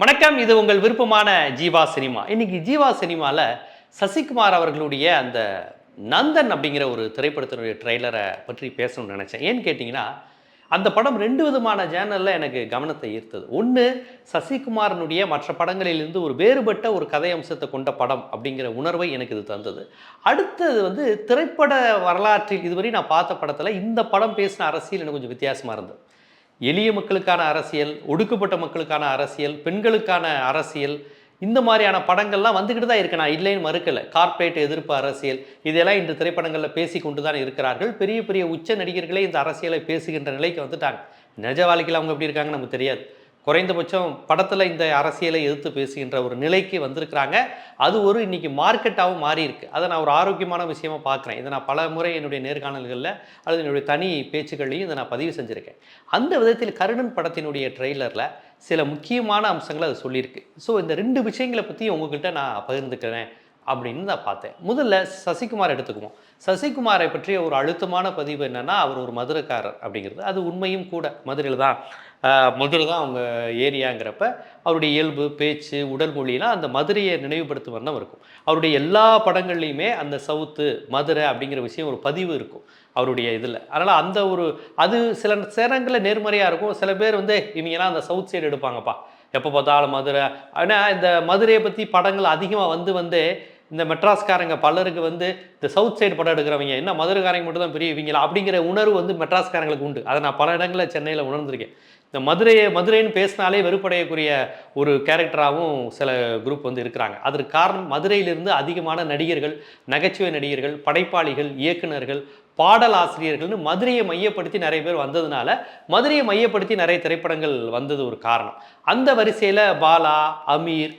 வணக்கம் இது உங்கள் விருப்பமான ஜீவா சினிமா. இன்னைக்கு ஜீவா சினிமாவில் சசிகுமார் அவர்களுடைய அந்த நந்தன் அப்படிங்கிற ஒரு திரைப்படத்தினுடைய ட்ரெய்லரை பற்றி பேசணும்னு நினச்சேன். ஏன்னு கேட்டிங்கன்னா அந்த படம் ரெண்டு விதமான ஜேனலில் எனக்கு கவனத்தை ஈர்த்தது. ஒன்று சசிகுமாரனுடைய மற்ற படங்களிலிருந்து ஒரு வேறுபட்ட ஒரு கதை அம்சத்தை கொண்ட படம் அப்படிங்கிற உணர்வை எனக்கு இது தந்தது. அடுத்தது வந்து திரைப்பட வரலாற்றில் இதுவரை நான் பார்த்த படத்தில் இந்த படம் பேசின அரசியல் எனக்கு கொஞ்சம் வித்தியாசமாக இருந்தது. எளிய மக்களுக்கான அரசியல் ஒடுக்கப்பட்ட மக்களுக்கான அரசியல் பெண்களுக்கான அரசியல் இந்த மாதிரியான படங்கள்லாம் வந்துக்கிட்டு தான் இருக்கு. நான் இல்லைன்னு மறுக்கலை. கார்ப்பரேட் எதிர்ப்பு அரசியல் இதெல்லாம் இன்று திரைப்படங்களில் பேசி கொண்டு தான் இருக்கிறார்கள். பெரிய பெரிய உச்ச நடிகர்களே இந்த அரசியலை பேசுகின்ற நிலைக்கு வந்துட்டாங்க. நிஜ வாழ்க்கையில் அவங்க எப்படி இருக்காங்க நமக்கு தெரியாது. குறைந்தபட்சம் படத்தில் இந்த அரசியலை எதிர்த்து பேசுகின்ற ஒரு நிலைக்கு வந்திருக்கிறாங்க. அது ஒரு இன்றைக்கி மார்க்கெட்டாகவும் மாறி இருக்குது அதை நான் ஒரு ஆரோக்கியமான விஷயமா பார்க்குறேன். இதை நான் பல முறை என்னுடைய நேர்காணல்களில் அல்லது என்னுடைய தனி பேச்சுக்கள்லையும் இதை நான் பதிவு செஞ்சுருக்கேன். அந்த விதத்தில் கருணன் படத்தினுடைய ட்ரெய்லரில் சில முக்கியமான அம்சங்களை அது சொல்லியிருக்கு. ஸோ இந்த ரெண்டு விஷயங்களை பற்றி உங்ககிட்ட நான் பகிர்ந்துக்கிறேன். அப்படின்னு நான் பார்த்தேன். முதல்ல சசிகுமார் எடுத்துக்குவோம். சசிகுமாரை பற்றிய ஒரு அழுத்தமான பதிவு என்னென்னா அவர் ஒரு மதுரைக்காரர் அப்படிங்கிறது. அது உண்மையும் கூட. மதுரையில் தான் மதுரை தான் அவங்க ஏரியாங்கிறப்ப அவருடைய இயல்பு பேச்சு உடல் மொழியெல்லாம் அந்த மதுரையை நினைவுபடுத்தும் வண்ணம் இருக்கும். அவருடைய எல்லா படங்கள்லையுமே அந்த சவுத்து மதுரை அப்படிங்கிற விஷயம் ஒரு பதிவு இருக்கும் அவருடைய இதில். அதனால் அந்த ஒரு அது சில சேரங்களில் நேர்மறையாக இருக்கும். சில பேர் வந்து இவங்கெல்லாம் அந்த சவுத் சைடு எடுப்பாங்கப்பா. எப்போ பார்த்தாலும் மதுரை. ஆனால் இந்த மதுரையை பற்றி படங்கள் அதிகமாக வந்து வந்து இந்த மெட்ராஸ்காரங்க பலருக்கு வந்து இந்த சவுத் சைடு படம் எடுக்கிறவங்க என்ன மதுரைக்காரங்க மட்டும் தான் பெரிய இவங்களா அப்படிங்கிற உணர்வு வந்து மெட்ராஸ்காரங்களுக்கு உண்டு. அதை நான் பல இடங்களில் சென்னையில் உணர்ந்திருக்கேன். இந்த மதுரையை மதுரைன்னு பேசினாலே வெறுப்படையக்கூடிய ஒரு கேரக்டராகவும் சில குரூப் வந்து இருக்கிறாங்க. அதற்கு காரணம் மதுரையிலிருந்து அதிகமான நடிகர்கள் நகைச்சுவை நடிகர்கள் படைப்பாளிகள் இயக்குனர்கள் பாடல் ஆசிரியர்கள்னு மதுரையை மையப்படுத்தி நிறைய பேர் வந்ததுனால மதுரையை மையப்படுத்தி நிறைய திரைப்படங்கள் வந்தது ஒரு காரணம். அந்த வரிசையில் பாலா அமீர்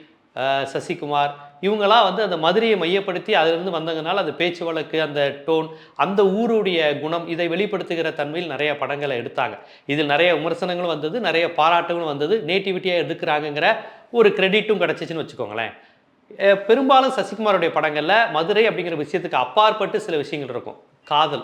சசிகுமார் இவங்களாம் வந்து அந்த மதுரையை மையப்படுத்தி அதிலிருந்து வந்ததுனால அந்த பேச்சு வழக்கு அந்த டோன் அந்த ஊருடைய குணம் இதை வெளிப்படுத்துகிற தன்மையில் நிறைய படங்களை எடுத்தாங்க. இதில் நிறைய விமர்சனங்களும் வந்தது நிறைய பாராட்டுகளும் வந்தது. நேட்டிவிட்டியாக எடுக்கிறாங்கங்கிற ஒரு கிரெடிட்டும் கிடச்சிச்சின்னு வச்சுக்கோங்களேன். பெரும்பாலும் சசிகுமாரோடைய படங்களில் மதுரை அப்படிங்கிற விஷயத்துக்கு அப்பாற்பட்டு சில விஷயங்கள் இருக்கும். காதல்.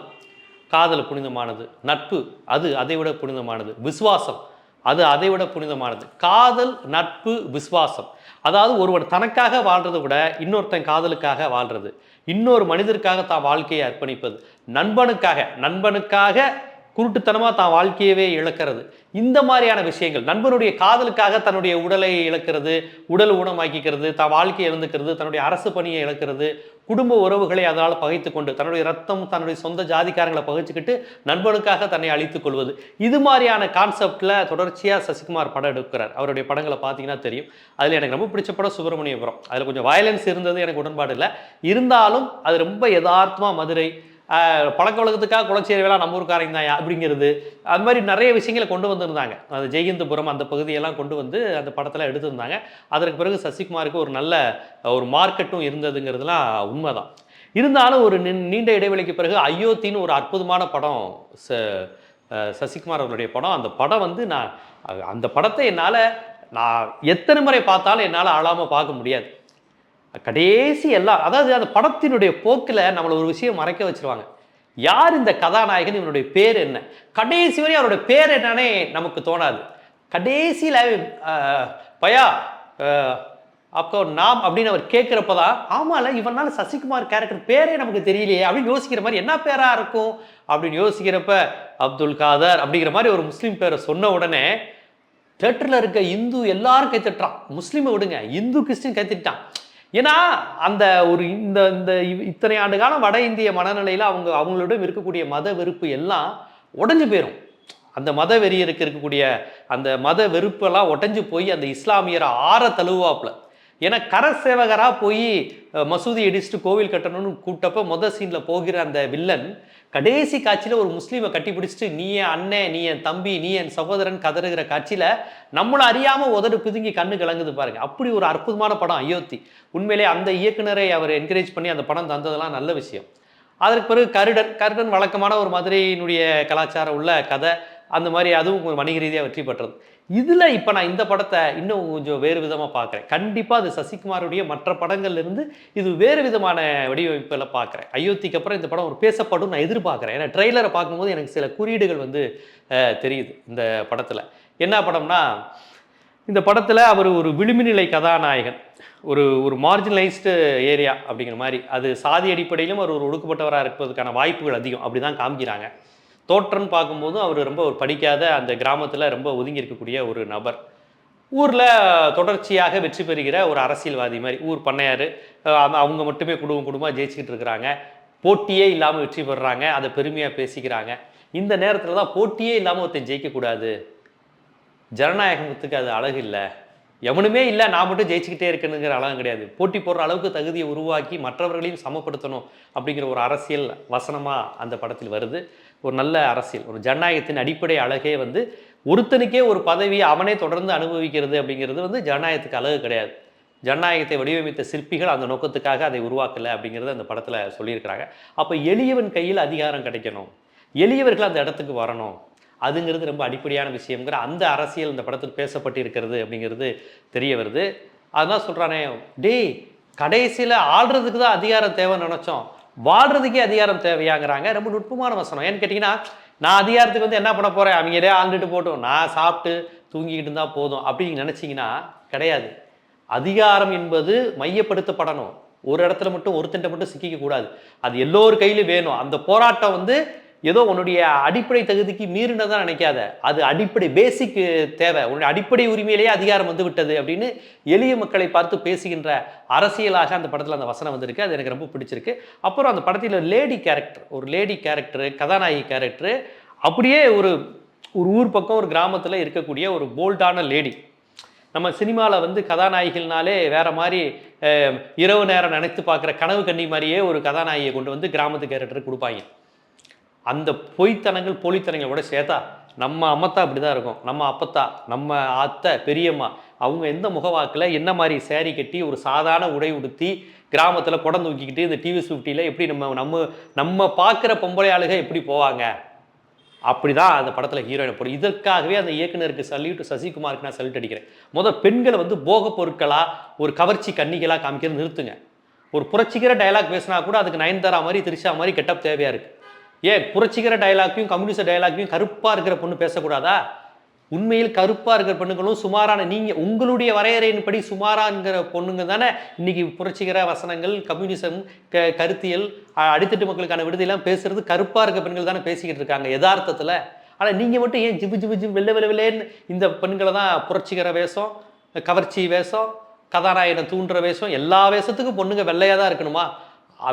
காதல் புனிதமானது. நட்பு. அது அதை விட புனிதமானது. விசுவாசம். அது அதை விட புனிதமானது. காதல் நட்பு விசுவாசம். அதாவது ஒருவர் தனக்காக வாழ்றதை விட இன்னொருத்தன் காதலுக்காக வாழ்றது. இன்னொரு மனிதருக்காக தான் வாழ்க்கையை அர்ப்பணிப்பது. நண்பனுக்காக நண்பனுக்காக குருட்டுத்தனமாக தான் வாழ்க்கையவே இழக்கிறது. இந்த மாதிரியான விஷயங்கள் நண்பனுடைய காதலுக்காக தன்னுடைய உடலை இழக்கிறது உடல் ஊனமாக்கிக்கிறது தான் வாழ்க்கையை இழந்துக்கிறது தன்னுடைய அரசு பணியை இழக்கிறது குடும்ப உறவுகளை அதனால் பகைத்து கொண்டு தன்னுடைய ரத்தம் தன்னுடைய சொந்த ஜாதிக்காரங்களை பகைச்சிக்கிட்டு நண்பனுக்காக தன்னை அழித்துக் கொள்வது. இது மாதிரியான கான்செப்டில் தொடர்ச்சியாக சசிகுமார் படம் எடுக்கிறார். அவருடைய படங்களை பார்த்தீங்கன்னா தெரியும். அதில் எனக்கு ரொம்ப பிடிச்ச படம் சுப்பிரமணியபுரம். அதில் கொஞ்சம் வயலன்ஸ் இருந்தது எனக்கு உடன்பாடு இல்லை. இருந்தாலும் அது ரொம்ப யதார்த்தமாக மதுரை பழக்க வழக்கத்துக்காக குளச்சேரி வேலை நம்ம ஊருக்காரங்க தான் அப்படிங்கிறது. அது மாதிரி நிறைய விஷயங்களை கொண்டு வந்திருந்தாங்க. அந்த ஜெயகிந்தபுரம் அந்த பகுதியெல்லாம் கொண்டு வந்து அந்த படத்தில் எடுத்திருந்தாங்க. அதற்கு பிறகு சசிகுமாருக்கு ஒரு நல்ல ஒரு மார்க்கெட்டும் இருந்ததுங்கிறதுலாம் உண்மைதான். இருந்தாலும் ஒரு நீண்ட இடைவெளிக்கு பிறகு அயோத்தின்னு ஒரு அற்புதமான படம் ச சசிகுமார் அவருடைய படம். அந்த படம் வந்து நான் அந்த படத்தை என்னால் நான் எத்தனை முறை பார்த்தாலும் என்னால் அழாமல் பார்க்க முடியாது. கடைசி எல்லாம் அதாவது அந்த படத்தினுடைய போக்கில் நம்மளை ஒரு விஷயம் மறைக்க வச்சிருவாங்க. யார் இந்த கதாநாயகன்? இவனுடைய பேர் என்ன? கடைசி வரை அவருடைய பேர் என்னன்னே நமக்கு தோணாது. கடைசியில் பயா அப்போ நாம் அப்படின்னு அவர் கேட்குறப்ப தான் ஆமால இவனால சசிகுமார் கேரக்டர் பேரே நமக்கு தெரியலையே அப்படின்னு யோசிக்கிற மாதிரி என்ன பேரா இருக்கும்? அப்படின்னு யோசிக்கிறப்ப அப்துல் காதர் அப்படிங்கிற மாதிரி ஒரு முஸ்லீம் பேரை சொன்ன உடனே தேட்டரில் இருக்க இந்து எல்லாரும் கைத்தட்டுறான். முஸ்லீமை விடுங்க. இந்து கிறிஸ்டின் கைத்திட்டான் ஏன்னா அந்த ஒரு இந்த இந்த இத்தனை ஆண்டு காலம் வட இந்திய மனநிலையில் அவங்க அவங்களிடம் இருக்கக்கூடிய மத வெறுப்பு எல்லாம் உடஞ்சு போயிடும் அந்த மத வெறியருக்கு இருக்கக்கூடிய அந்த மத வெறுப்பெல்லாம் உடஞ்சு போய் அந்த இஸ்லாமியரை ஆற தழுவாப்புல ஏன்னா கர சேவகராக போய் மசூதி இடிச்சுட்டு கோவில் கட்டணும்னு கூட்டப்ப மொதல் சீனில் போகிற அந்த வில்லன் கடைசி காட்சியில் ஒரு முஸ்லீமை கட்டி பிடிச்சிட்டு நீ என் அண்ணன் நீ என் தம்பி நீ என் சகோதரன் கதறுகிற காட்சியில் நம்மளை அறியாமல் உதடு பிதுங்கி கண்ணு கலங்குது பாருங்க. அப்படி ஒரு அற்புதமான படம் அயோத்தி. உண்மையிலே அந்த இயக்குனரை அவர் என்கரேஜ் பண்ணி அந்த படம் தந்ததெல்லாம் நல்ல விஷயம். அதற்கு பிறகு கருடன் கருடன் வழக்கமான ஒரு மதுரையினுடைய கலாச்சாரம் உள்ள கதை அந்த மாதிரி அதுவும் ஒரு வணிக ரீதியாக வெற்றி பெற்றது. இதில் இப்போ நான் இந்த படத்தை இன்னும் கொஞ்சம் வேறு விதமாக பார்க்குறேன் கண்டிப்பாக அது சசிகுமாருடைய மற்ற படங்கள்லேருந்து இது வேறு விதமான வடிவமைப்பில் பார்க்குறேன் அயோத்திக்கு அப்புறம் இந்த படம் ஒரு பேசப்படும் நான் எதிர்பார்க்குறேன். ஏன்னா ட்ரெய்லரை பார்க்கும்போது எனக்கு சில குறியீடுகள் வந்து தெரியுது இந்த படத்தில். என்ன படம்னா இந்த படத்தில் அவர் ஒரு விளிம்புநிலை கதாநாயகன். ஒரு ஒரு மார்ஜினலைஸ்டு ஏரியா அப்படிங்கிற மாதிரி. அது சாதி அடிப்படையிலும் அவர் ஒரு ஒடுக்கப்பட்டவராக இருப்பதற்கான வாய்ப்புகள் அதிகம். அப்படி தான் காமிக்கிறாங்க. தோற்றம்னு பார்க்கும்போது அவர் ரொம்ப ஒரு படிக்காத அந்த கிராமத்தில் ரொம்ப ஒதுங்கி இருக்கக்கூடிய ஒரு நபர். ஊரில் தொடர்ச்சியாக வெற்றி பெறுகிற ஒரு அரசியல்வாதி மாதிரி ஊர் பண்ணையார் அவங்க மட்டுமே குடும்பம் குடும்பமாக ஜெயிச்சுக்கிட்டு இருக்கிறாங்க. போட்டியே இல்லாமல் வெற்றி பெறுறாங்க அதை பெருமையாக பேசிக்கிறாங்க. இந்த நேரத்தில் தான் போட்டியே இல்லாமல் ஒருத்தன் ஜெயிக்கக்கூடாது. ஜனநாயகத்துக்கு அது அழகு இல்லை. எவனுமே இல்லை நான் மட்டும் ஜெயிச்சுக்கிட்டே இருக்கணுங்கிற அழகம் கிடையாது. போட்டி போடுற அளவுக்கு தகுதியை உருவாக்கி மற்றவர்களையும் சமப்படுத்தணும் அப்படிங்கிற ஒரு அரசியல் வசனமாக அந்த படத்தில் வருது. ஒரு நல்ல அரசியல் ஒரு ஜனநாயகத்தின் அடிப்படை அழகே வந்து ஒருத்தனுக்கே ஒரு பதவியை அவனே தொடர்ந்து அனுபவிக்கிறது அப்படிங்கிறது வந்து ஜனநாயகத்துக்கு அழகு கிடையாது. ஜனநாயகத்தை வடிவமைத்த சிற்பிகள் அந்த நோக்கத்துக்காக அதை உருவாக்கலை அப்படிங்கிறத அந்த படத்தில் சொல்லியிருக்கிறாங்க. அப்போ எளியவன் கையில் அதிகாரம் கிடைக்கணும். எளியவர்கள் அந்த இடத்துக்கு வரணும். அதுங்கிறது ரொம்ப அடிப்படையான விஷயங்கிற அந்த அரசியல் இந்த படத்தில் பேசப்பட்டு இருக்கிறது அப்படிங்கிறது தெரிய வருது. அதான் சொல்கிறானே டேய் கடைசியில் ஆள்றதுக்கு தான் அதிகாரம் தேவைன்னு நினச்சோம். வாழ்றதுக்கே அதிகாரம் தேவையாங்கிறாங்க. ரொம்ப நுட்பமான வசனம். ஏன்னு கேட்டிங்கன்னா நான் அதிகாரத்துக்கு வந்து என்ன பண்ண போகிறேன் அவங்களே ஆண்டுட்டு போட்டோம் நான் சாப்பிட்டு தூங்கிக்கிட்டு இருந்தால் போதும். அப்படின்னு நினச்சிங்கன்னா கிடையாது. அதிகாரம் என்பது மையப்படுத்தப்படணும். ஒரு இடத்துல மட்டும் ஒருத்தன்ட்ட மட்டும் சிக்கிக்க கூடாது. அது எல்லோரு கையிலும் வேணும். அந்த போராட்டம் வந்து ஏதோ உன்னுடைய அடிப்படை தகுதிக்கு மீறினதான் நினைக்காத. அது அடிப்படை பேசிக் தேவை. உன்னுடைய அடிப்படை உரிமையிலேயே அதிகாரம் வந்து விட்டது அப்படின்னு எளிய மக்களை பார்த்து பேசுகின்ற அரசியலாக அந்த படத்தில் அந்த வசனம் வந்திருக்கு. அது எனக்கு ரொம்ப பிடிச்சிருக்கு. அப்புறம் அந்த படத்தில் லேடி கேரக்டர் ஒரு லேடி கேரக்டரு கதாநாயகி கேரக்டரு அப்படியே ஒரு ஒரு ஊர் பக்கம் ஒரு கிராமத்தில் இருக்கக்கூடிய ஒரு போல்டான லேடி நம்ம சினிமாவில் வந்து கதாநாயகிகள்னாலே வேற மாதிரி இரவு நேரம் நினைத்து பார்க்குற கனவு கண்ணி மாதிரியே ஒரு கதாநாயகியை கொண்டு வந்து கிராமத்து கேரக்டருக்கு கொடுப்பாங்க. அந்த பொய்த்தனங்கள் போலித்தனங்களோட சேர்த்தா நம்ம அம்மத்தா அப்படி தான் இருக்கும். நம்ம அப்பத்தா நம்ம அத்தை பெரியம்மா அவங்க எந்த முகவாக்கில் என்ன மாதிரி சேரீ கட்டி ஒரு சாதாரண உடை உடுத்தி கிராமத்தில் குடம் தூக்கிக்கிட்டு இந்த டிவி ஃபிஃப்டியில் எப்படி நம்ம நம்ம நம்ம பார்க்குற பொம்பளை ஆளுக எப்படி போவாங்க? அப்படி தான் அந்த படத்தில் ஹீரோயின் போடும் இதற்காகவே அந்த இயக்குனருக்கு சல்யூட் சசிகுமாருக்கு நான் சல்யூட் அடிக்கிறேன். முதல் பெண்களை வந்து போக பொருட்களாக ஒரு கவர்ச்சி கன்னிகளாக காமிக்கிறது நிறுத்துங்க. ஒரு புரட்சிக்கிற டயலாக் பேசினா கூட அதுக்கு நயன்தாரா மாதிரி திரிஷா மாதிரி கெட்டப் தேவையாக இருக்குது ஏன் புரட்சிகர டைலாக்கையும் கம்யூனிஸ்ட் டைலாக்கையும் கருப்பாக இருக்கிற பொண்ணு பேசக்கூடாதா? உண்மையில் கருப்பாக இருக்கிற பெண்ணுங்களும் சுமாரான நீங்கள் உங்களுடைய வரையறையின்படி சுமாராங்கிற பொண்ணுங்க தானே? இன்னைக்கு புரட்சிகர வசனங்கள் கம்யூனிசம் க கருத்தியல் அடித்தட்டு மக்களுக்கான விடுதியெல்லாம் பேசுறது கருப்பாக இருக்கிற பெண்கள் தானே பேசிக்கிட்டு இருக்காங்க யதார்த்தத்தில். ஆனால் நீங்கள் மட்டும் ஏன் ஜிபு ஜிபு ஜிபு வெள்ளை வெள்ளை வெள்ளேன்னு இந்த பெண்களை தான் புரட்சிகர வேஷம் கவர்ச்சி வேஷம் கதாநாயகனை தூண்டுற வேஷம் எல்லா வேஷத்துக்கும் பொண்ணுங்க வெள்ளையாக தான் இருக்கணுமா?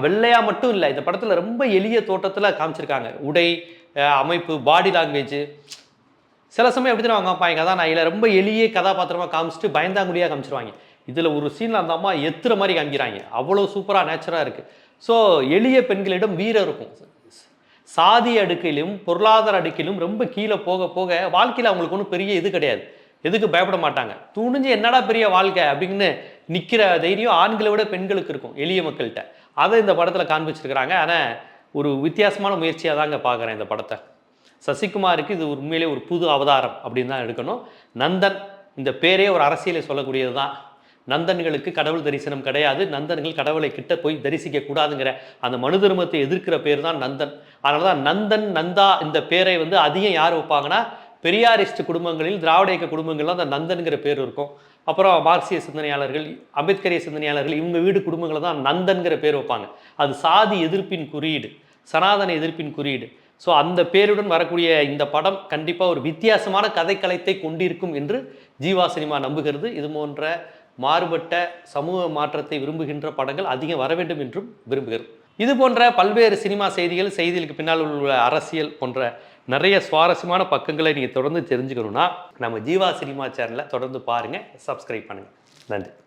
வெள்ளையாக மட்டும் இல்லை இந்த படத்தில் ரொம்ப எளிய தோட்டத்தில் காமிச்சிருக்காங்க. உடை அமைப்பு பாடி லாங்குவேஜ் சில சமயம் எப்படி தெரியுமா காமிப்பாங்க அதான் நான் ரொம்ப எளிய கதாபாத்திரமாக காமிச்சிட்டு பயந்தாங்குழியாக காமிச்சிருவாங்க. இதில் ஒரு சீனில் அந்த அம்மா எத்துற மாதிரி காமிக்கிறாங்க. அவ்வளோ சூப்பராக நேச்சராக இருக்குது ஸோ எளிய பெண்களிடம் வீரம் இருக்கும். சாதி அடுக்கிலும் பொருளாதார அடுக்கிலும் ரொம்ப கீழே போக போக வாழ்க்கையில் அவங்களுக்கு ஒன்றும் பெரிய இது கிடையாது. எதுக்கு பயப்பட மாட்டாங்க. துணிஞ்சு என்னடா பெரிய வாழ்க்கை அப்படின்னு நிற்கிற தைரியம் ஆண்களை விட பெண்களுக்கு இருக்கும் எளிய மக்கள்கிட்ட. அதை இந்த படத்தில் காண்பிச்சிருக்கிறாங்க. ஆனால் ஒரு வித்தியாசமான முயற்சியாக தாங்க பார்க்குறேன் இந்த படத்தை. சசிகுமாருக்கு இது உண்மையிலே ஒரு புது அவதாரம் அப்படின்னு தான் எடுக்கணும். நந்தன் இந்த பேரே ஒரு அரசியலை சொல்லக்கூடியது தான். நந்தன்களுக்கு கடவுள் தரிசனம் கிடையாது. நந்தன்கள் கடவுளை கிட்ட போய் தரிசிக்க கூடாதுங்கிற அந்த மனு தர்மத்தை எதிர்க்கிற பேர் தான் நந்தன். அதனால தான் நந்தன் நந்தா இந்த பேரை வந்து அதிகம் யார் வைப்பாங்கன்னா பெரியாரிஸ்ட் குடும்பங்களில் திராவிட இயக்க குடும்பங்கள்ல அந்த நந்தன்கிற பேர் இருக்கும். அப்புறம் மார்க்சிய சிந்தனையாளர்கள் அம்பேத்கரிய சிந்தனையாளர்கள் இவங்க வீடு குடும்பங்களை தான் நந்தன்கிற பேர் வைப்பாங்க. அது சாதி எதிர்ப்பின் குறியீடு சனாதன எதிர்ப்பின் குறியீடு. ஸோ அந்த பேருடன் வரக்கூடிய இந்த படம் கண்டிப்பாக ஒரு வித்தியாசமான கதைக்களத்தை கொண்டிருக்கும் என்று ஜீவா சினிமா நம்புகிறது. இது போன்ற மாறுபட்ட சமூக மாற்றத்தை விரும்புகின்ற படங்கள் அதிகம் வர வேண்டும் என்றும் விரும்புகிறது இது போன்ற பல்வேறு சினிமா செய்திகள் செய்திகளுக்கு பின்னால் உள்ள அரசியல் போன்ற நிறைய சுவாரஸ்யமான பக்கங்களை நீங்கள் தொடர்ந்து தெரிஞ்சுக்கணும்னா நம்ம ஜீவா சினிமா சேனலை தொடர்ந்து பாருங்கள் சப்ஸ்கிரைப் பண்ணுங்கள் நன்றி.